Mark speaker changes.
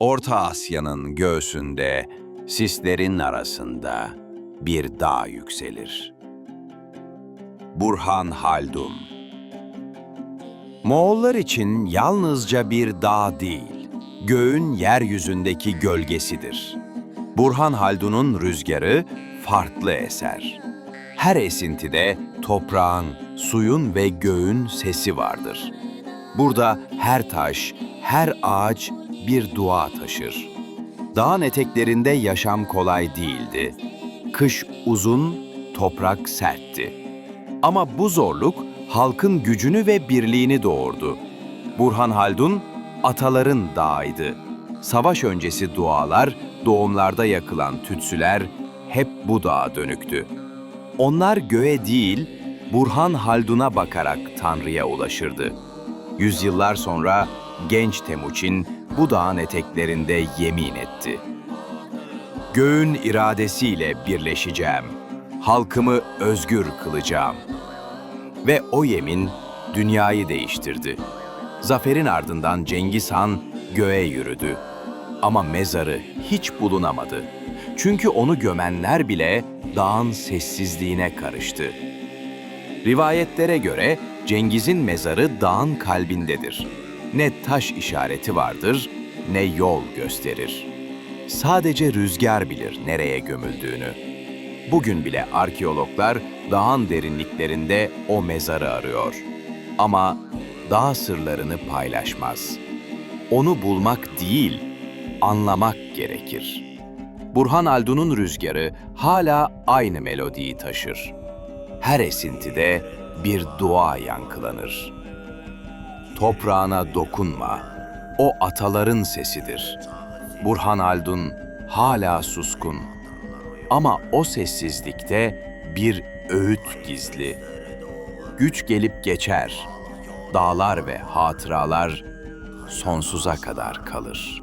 Speaker 1: Orta Asya'nın göğsünde, sislerin arasında bir dağ yükselir. Burhan Haldun Moğollar için yalnızca bir dağ değil, göğün yeryüzündeki gölgesidir. Burhan Haldun'un rüzgarı farklı eser. Her esintide toprağın, suyun ve göğün sesi vardır. Burada her taş, her ağaç bir dua taşır. Dağın eteklerinde yaşam kolay değildi. Kış uzun, toprak sertti. Ama bu zorluk halkın gücünü ve birliğini doğurdu. Burhan Haldun ataların dağıydı. Savaş öncesi dualar, doğumlarda yakılan tütsüler hep bu dağa dönüktü. Onlar göğe değil, Burhan Haldun'a bakarak Tanrı'ya ulaşırdı. Yüzyıllar sonra genç Temuçin bu dağın eteklerinde yemin etti. Göğün iradesiyle birleşeceğim. Halkımı özgür kılacağım. Ve o yemin dünyayı değiştirdi. Zaferin ardından Cengiz Han göğe yürüdü. Ama mezarı hiç bulunamadı. Çünkü onu gömenler bile dağın sessizliğine karıştı. Rivayetlere göre Cengiz'in mezarı dağın kalbindedir. Ne taş işareti vardır, ne yol gösterir. Sadece rüzgar bilir nereye gömüldüğünü. Bugün bile arkeologlar dağın derinliklerinde o mezarı arıyor. Ama dağ sırlarını paylaşmaz. Onu bulmak değil, anlamak gerekir. Burhan Aldun'un rüzgarı hala aynı melodiyi taşır. Her esintide bir dua yankılanır. Toprağına dokunma, o ataların sesidir. Burhan Aldun hala suskun. Ama o sessizlikte bir öğüt gizli. Güç gelip geçer. Dağlar ve hatıralar sonsuza kadar kalır.